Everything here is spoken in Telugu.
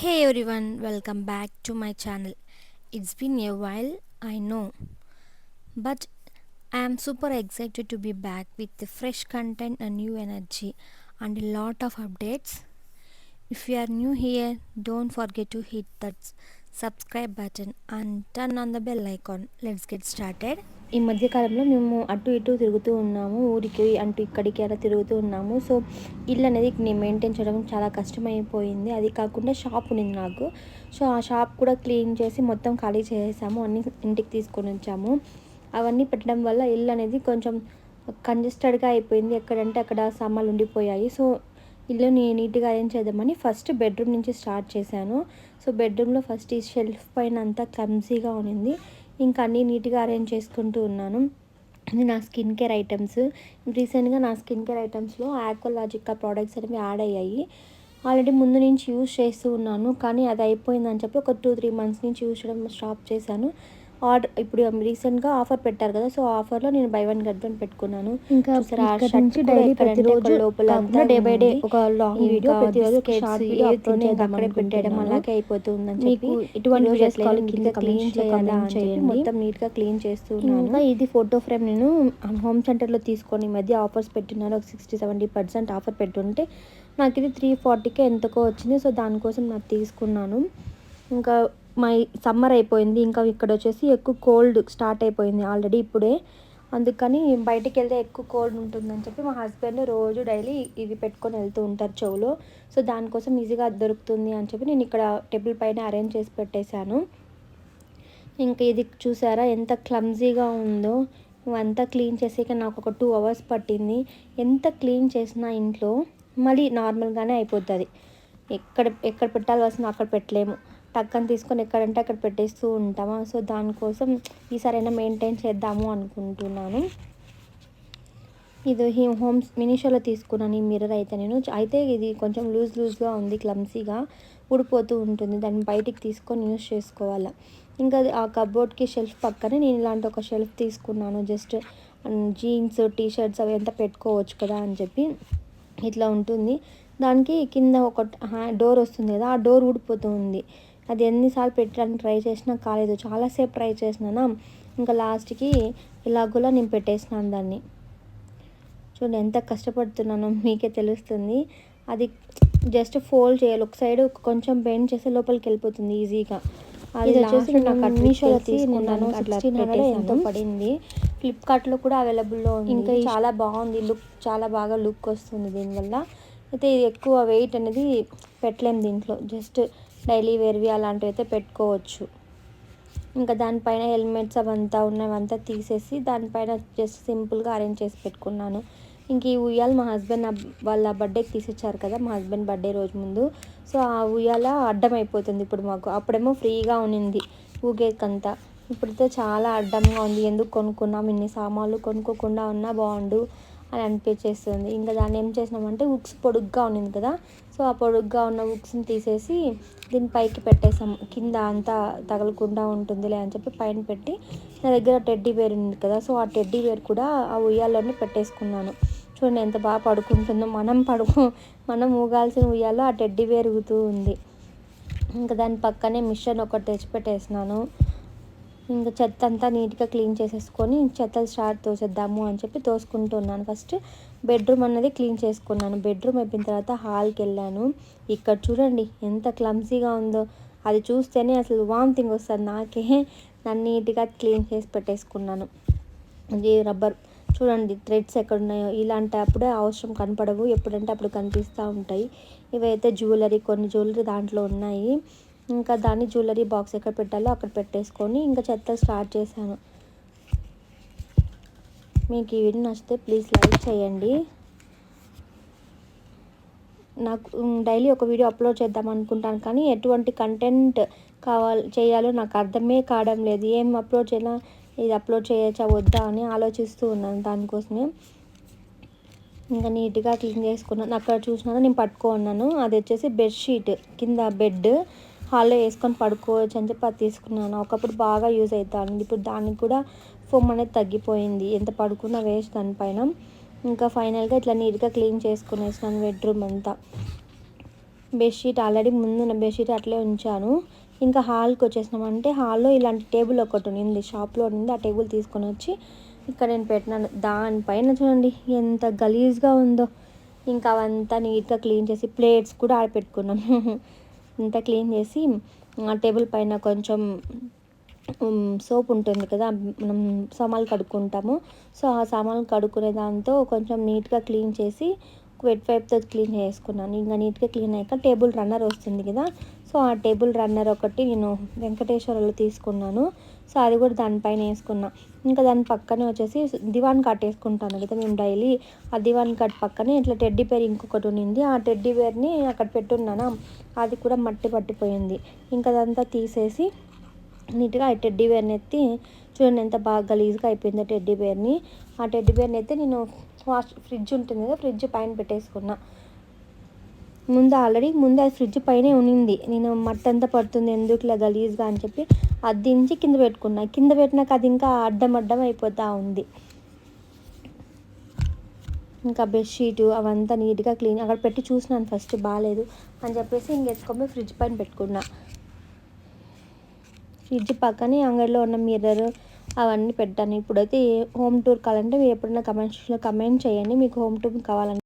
Hey everyone, welcome back to my channel. It's been a while, I know, but I am super excited to be back with the fresh content and new energy and a lot of updates. If you are new here, don't forget to hit that subscribe button and turn on the bell icon. Let's get started. ఈ మధ్యకాలంలో మేము అటు ఇటు తిరుగుతూ ఉన్నాము ఊరికి అంటూ ఇక్కడికి అలా తిరుగుతూ ఉన్నాము. సో ఇల్లు అనేది నేను మెయింటైన్ చేయడం చాలా కష్టమైపోయింది. అది కాకుండా షాప్ ఉంది నాకు. సో ఆ షాప్ కూడా క్లీన్ చేసి మొత్తం ఖాళీ చేసేసాము. అన్నీ ఇంటికి తీసుకొని వచ్చాము. అవన్నీ పెట్టడం వల్ల ఇల్లు అనేది కొంచెం కంజెస్టెడ్గా అయిపోయింది. ఎక్కడంటే అక్కడ సామాన్లు ఉండిపోయాయి. సో ఇల్లుని నీట్గా అరేంజ్ చేద్దామని ఫస్ట్ బెడ్రూమ్ నుంచి స్టార్ట్ చేశాను. సో బెడ్రూమ్లో ఫస్ట్ ఈ షెల్ఫ్ పైన అంతా క్లమ్సీగా ఉన్నింది. ఇంకా అన్నీ నీట్గా అరేంజ్ చేసుకుంటూ ఉన్నాను. ఇది నా స్కిన్ కేర్ ఐటమ్స్. రీసెంట్గా నా స్కిన్ కేర్ ఐటమ్స్లో ఆక్వలాజికా ప్రోడక్ట్స్ అనేవి యాడ్ అయ్యాయి. ఆల్రెడీ ముందు నుంచి యూజ్ చేస్తూ ఉన్నాను. కానీ అది అయిపోయిందని చెప్పి ఒక టూ త్రీ మంత్స్ నుంచి యూజ్ చేయడం స్టాప్ చేశాను. ఆర్డర్ ఇప్పుడు రీసెంట్గా ఆఫర్ పెట్టారు కదా సో ఆఫర్లో నేను బై వన్ గెట్ వన్ పెట్టుకున్నాను. ఇంకా డైలీ లోపల అంతా డే బై డే. ఒక లాంగ్ వీడియో ప్రతిరోజు అక్కడే పెట్టేయడం చేద్దాం అలాగే అయిపోతుందని చెప్పి కింద క్లీన్ చేయాలా అని చెప్పి. మొత్తం నీట్గా క్లీన్ చేస్తున్నాను. ఇది ఫోటో ఫ్రేమ్ నేను హోమ్ సెంటర్లో తీసుకొని మధ్య ఆఫర్స్ పెట్టినారు ఒక సిక్స్టీ సెవెంటీ పర్సెంట్ ఆఫర్ పెట్టుంటే నాకు ఇది త్రీ ఫార్టీకే ఎంతకో వచ్చింది. సో దానికోసం నాకు తీసుకున్నాను. ఇంకా మై సమ్మర్ అయిపోయింది ఇంకా ఇక్కడ వచ్చేసి ఎక్కువ కోల్డ్ స్టార్ట్ అయిపోయింది ఆల్రెడీ ఇప్పుడే. అందుకని బయటికి వెళ్తే ఎక్కువ కోల్డ్ ఉంటుందని చెప్పి మా హస్బెండ్ రోజు డైలీ ఇది పెట్టుకొని వెళ్తూ ఉంటారు చెవులో. సో దానికోసం ఈజీగా దొరుకుతుంది అని చెప్పి నేను ఇక్కడ టేబుల్ పైన అరేంజ్ చేసి పెట్టేశాను. ఇంకా ఇది చూసారా ఎంత క్లమ్జీగా ఉందో. అంతా క్లీన్ చేసాక నాకు ఒక టూ అవర్స్ పట్టింది. ఎంత క్లీన్ చేసినా ఇంట్లో మళ్ళీ నార్మల్గానే అయిపోతుంది. ఎక్కడ ఎక్కడ పెట్టాల్సిన అక్కడ పెట్టలేము. టక్కని తీసుకొని ఎక్కడంటే అక్కడ పెట్టేస్తూ ఉంటామా. సో దానికోసం ఈసారైనా మెయింటైన్ చేద్దాము అనుకుంటున్నాను. ఇది హీ- హోమ్స్ మినిషోలో తీసుకున్నాను. ఈ మిర్రర్ అయితే నేను. అయితే ఇది కొంచెం లూజ్ లూజ్గా ఉంది క్లమ్సీగా ఊడిపోతూ ఉంటుంది. దాన్ని బయటికి తీసుకొని యూస్ చేసుకోవాలి. ఇంకా ఆ కబోర్డ్కి షెల్ఫ్ పక్కనే నేను ఇలాంటి ఒక షెల్ఫ్ తీసుకున్నాను. జస్ట్ జీన్స్ టీ షర్ట్స్ అవి అంతా పెట్టుకోవచ్చు కదా అని చెప్పి ఇట్లా ఉంటుంది. దానికి కింద ఒక డోర్ వస్తుంది కదా. ఆ డోర్ ఊడిపోతూ ఉంది. అది ఎన్నిసార్లు పెట్టడానికి ట్రై చేసినా కాలేదు. చాలాసేపు ట్రై చేసినానా? ఇంకా లాస్ట్కి ఇలాగోలా నేను పెట్టేసినాను దాన్ని. చూడండి ఎంత కష్టపడుతున్నానో మీకే తెలుస్తుంది. అది జస్ట్ ఫోల్డ్ చేయాలి. ఒక సైడ్ కొంచెం బెండ్ చేస్తే లోపలికి వెళ్ళిపోతుంది ఈజీగా. అది వచ్చేసి నాకు మీషోలో తీసుకున్నాను. సిక్స్టీన్ హండ్రెడ్ ఎంతో పడింది. ఫ్లిప్కార్ట్లో కూడా అవైలబుల్లో ఉంది. ఇంకా చాలా బాగుంది. లుక్ చాలా బాగా లుక్ వస్తుంది దీనివల్ల. అయితే ఇది ఎక్కువ వెయిట్ అనేది పెట్టలేము దీంట్లో. జస్ట్ డైలీ వేర్వి అలాంటివి అయితే పెట్టుకోవచ్చు. ఇంకా దానిపైన హెల్మెట్స్ అవంతా ఉన్నవంతా తీసేసి దానిపైన జస్ట్ సింపుల్గా అరేంజ్ చేసి పెట్టుకున్నాను. ఇంక ఈ ఉయ్యాల మా హస్బెండ్ వాళ్ళ బర్త్డేకి తీసిచ్చారు కదా మా హస్బెండ్ బర్త్డే రోజు ముందు. సో ఆ ఉయ్యాల అడ్డం అయిపోతుంది ఇప్పుడు మాకు. అప్పుడేమో ఫ్రీగా ఉన్నింది ఊగేకంతా. ఇప్పుడైతే చాలా అడ్డంగా ఉంది. ఎందుకు కొనుక్కున్నాం? ఇన్ని సామాన్లు కొనుక్కోకుండా ఉన్నా బాగుండు అని అనిపించేస్తుంది. ఇంకా దాన్ని ఏం చేసినామంటే ఉక్స్ పొడుగ్గా ఉన్నింది కదా సో ఆ పొడుగ్గా ఉన్న ఉక్స్ని తీసేసి దీని పైకి పెట్టేసాం కింద అంతా తగలకుండా ఉంటుందిలే అని చెప్పి పైన పెట్టి నా దగ్గర టెడ్డీ బేర్ ఉంది కదా సో ఆ టెడ్డీ బేర్ కూడా ఆ ఉయ్యాల్లోనే పెట్టేసుకున్నాను. చూడండి ఎంత బాగా పడుకుంటుందో మనం పడుకో మనం ఊగాల్సిన ఉయ్యాలో ఆ టెడ్డీ బేర్ ఊగుతూ ఉంది. ఇంకా దాని పక్కనే మిషన్ ఒకటి తెచ్చిపెట్టేసినాను. ఇంకా చెత్త అంతా నీట్గా క్లీన్ చేసేసుకొని చెత్త స్టార్ట్ తోసేద్దాము అని చెప్పి తోసుకుంటున్నాను ఫస్ట్ బెడ్రూమ్ అన్నది క్లీన్ చేసుకున్నాను. బెడ్రూమ్ అయిపోయిన తర్వాత హాల్కి వెళ్ళాను. ఇక్కడ చూడండి ఎంత క్లమ్సీగా ఉందో. అది చూస్తేనే అసలు వామిటింగ్ వస్తుంది. నాకే నన్ను నీట్గా క్లీన్ చేసి పెట్టేసుకున్నాను. ఇది రబ్బర్. చూడండి థ్రెడ్స్ ఎక్కడ ఉన్నాయో ఇలాంటి అప్పుడే అవసరం కనపడవు. ఎప్పుడంటే అప్పుడు కనిపిస్తూ ఉంటాయి. ఇవైతే జ్యువెలరీ కొన్ని జ్యువెలరీ దాంట్లో ఉన్నాయి. ఇంకా దాన్ని జ్యువెలరీ బాక్స్ ఎక్కడ పెట్టాలో అక్కడ పెట్టేసుకొని ఇంకా చెత్త స్టార్ట్ చేశాను. మీకు ఈ వీడియో నచ్చితే ప్లీజ్ లైక్ చేయండి. నాకు డైలీ ఒక వీడియో అప్లోడ్ చేద్దాం అనుకుంటాను కానీ ఎటువంటి కంటెంట్ కావాలి చేయాలో నాకు అర్థమే కావడం లేదు. ఏం అప్లోడ్ చేయాలా ఇది అప్లోడ్ చేయొచ్చా వద్దా అని ఆలోచిస్తూ ఉన్నాను దానికోసమే. ఇంకా నీట్గా క్లీన్ చేసుకున్నాను. అక్కడ చూసినాను నేను పట్టుకున్నాను అది వచ్చేసి బెడ్షీట్ కింద బెడ్. హాల్లో వేసుకొని పడుకోవచ్చు అని చెప్పి అది తీసుకున్నాను. ఒకప్పుడు బాగా యూజ్ అవుతాను ఇప్పుడు దానికి కూడా ఫోమ్ అనేది తగ్గిపోయింది. ఎంత పడుకున్నా వేస్ట్ దానిపైన ఇంకా ఫైనల్గా ఇట్లా నీట్గా క్లీన్ చేసుకునేసినాను బెడ్రూమ్ అంతా. బెడ్షీట్ ఆల్రెడీ ముందున్న బెడ్షీట్ అట్లే ఉంచాను. ఇంకా హాల్కి వచ్చేసినామంటే హాల్లో ఇలాంటి టేబుల్ ఒకటి ఉంది షాప్లో ఉంది ఆ టేబుల్ తీసుకొని వచ్చి ఇక్కడ నేను పెట్టినాను. దానిపైన చూడండి ఎంత గలీజ్గా ఉందో. ఇంకా అవంతా నీట్గా క్లీన్ చేసి ప్లేట్స్ కూడా ఆడపెట్టుకున్నాం అంతా క్లీన్ చేసి ఆ టేబుల్ పైన కొంచెం సోప్ ఉంటుంది కదా మనం సామాన్లు కడుక్కుంటాము. సో ఆ సామాన్లు కడుక్కునే దాంతో కొంచెం నీట్గా క్లీన్ చేసి వెట్ వైప్తో క్లీన్ చేసుకున్నాను. ఇంకా నీట్గా క్లీన్ అయ్యాక టేబుల్ రన్నర్ వస్తుంది కదా. సో ఆ టేబుల్ రన్నర్ ఒకటి నేను వెంకటేశ్వరలో తీసుకున్నాను. సో అది కూడా దానిపైన వేసుకున్నా. ఇంకా దాని పక్కనే వచ్చేసి దివాన్ కట్ వేసుకుంటాను కదా మేము డైలీ ఆ దివాన్ కట్ పక్కనే ఇట్లా టెడ్డీ పేర్ ఇంకొకటి ఉండింది ఆ టెడ్డీ పేర్ని అక్కడ పెట్టున్నాను? అది కూడా మట్టి పట్టిపోయింది. ఇంకా అదంతా తీసేసి నీట్గా ఆ టెడ్డీ బేర్ని ఎత్తి చూడండి ఎంత బాగా గలీజ్గా అయిపోయిందో టెడ్డీ బేర్ని ఆ టెడ్డీ బేర్ని అయితే నేను వాష్ ఫ్రిడ్జ్ ఉంటుంది కదా ఫ్రిడ్జ్ పైన పెట్టేసుకున్నా. ముందు ఆల్రెడీ ముందు అది ఫ్రిడ్జ్ పైనే ఉన్నింది నేను మట్టి అంతా పడుతుంది ఎందుకులా గలీజ్గా అని చెప్పి అది దించి కింద పెట్టుకున్నా. కింద పెట్టినాక అది ఇంకా అడ్డం అడ్డం అయిపోతూ ఉంది. ఇంకా బెడ్షీటు అవంతా నీట్గా క్లీన్ అక్కడ పెట్టి చూసినాను ఫస్ట్ బాగాలేదు అని చెప్పేసి ఇంక ఎత్తుకొని ఫ్రిడ్జ్ పైన పెట్టుకున్నా. ఫ్రిడ్జ్ పక్కనే అంగడిలో ఉన్న మిర్రర్ అవన్నీ పెట్టాను ఇప్పుడైతే హోమ్ టూర్ కావాలంటే మీరు ఎప్పుడైనా కమెంట్ సెక్షన్లో కమెంట్ చేయండి. మీకు హోమ్ టూర్ కావాలంటే